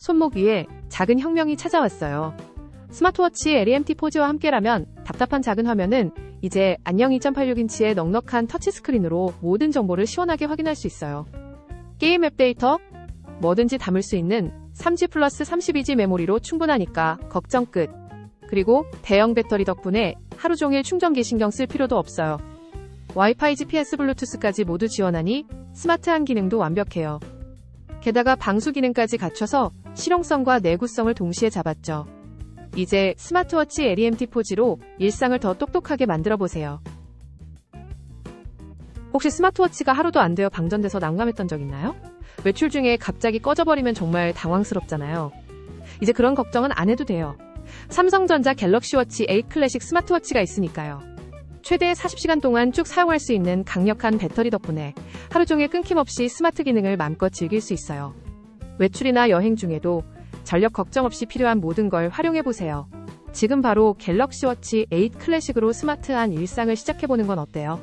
손목 위에 작은 혁명이 찾아왔어요. 스마트워치 LEMT 포즈와 함께라면 답답한 작은 화면은 이제 안녕 2.86인치의 넉넉한 터치스크린으로 모든 정보를 시원하게 확인할 수 있어요. 게임 앱 데이터, 뭐든지 담을 수 있는 3G 플러스 32G 메모리로 충분하니까 걱정 끝. 그리고 대형 배터리 덕분에 하루 종일 충전기 신경 쓸 필요도 없어요. 와이파이, GPS, 블루투스까지 모두 지원하니 스마트한 기능도 완벽해요. 게다가 방수 기능까지 갖춰서 실용성과 내구성을 동시에 잡았죠. 이제 스마트워치 LEMT 포지로 일상을 더 똑똑하게 만들어 보세요. 혹시 스마트워치가 하루도 안 되어 방전돼서 난감했던 적 있나요? 외출 중에 갑자기 꺼져버리면 정말 당황스럽잖아요. 이제 그런 걱정은 안 해도 돼요. 삼성전자 갤럭시워치 8 클래식 스마트워치가 있으니까요. 최대 40시간 동안 쭉 사용할 수 있는 강력한 배터리 덕분에 하루 종일 끊김없이 스마트 기능을 마음껏 즐길 수 있어요. 외출이나 여행 중에도 전력 걱정 없이 필요한 모든 걸 활용해 보세요. 지금 바로 갤럭시 워치 8 클래식으로 스마트한 일상을 시작해보는 건 어때요?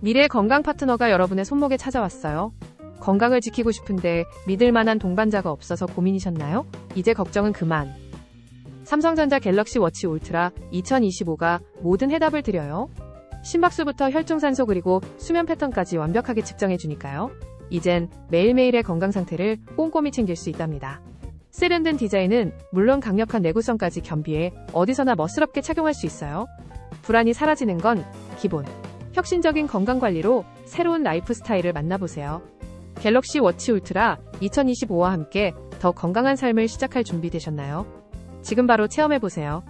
미래 건강 파트너가 여러분의 손목에 찾아왔어요. 건강을 지키고 싶은데 믿을 만한 동반자가 없어서 고민이셨나요? 이제 걱정은 그만. 삼성전자 갤럭시 워치 울트라 2025가 모든 해답을 드려요. 심박수부터 혈중산소 그리고 수면 패턴까지 완벽하게 측정해주니까요. 이젠 매일매일의 건강 상태를 꼼꼼히 챙길 수 있답니다. 세련된 디자인은 물론 강력한 내구성까지 겸비해 어디서나 멋스럽게 착용할 수 있어요. 불안이 사라지는 건 기본. 혁신적인 건강 관리로 새로운 라이프 스타일을 만나보세요. 갤럭시 워치 울트라 2025와 함께 더 건강한 삶을 시작할 준비 되셨나요? 지금 바로 체험해보세요.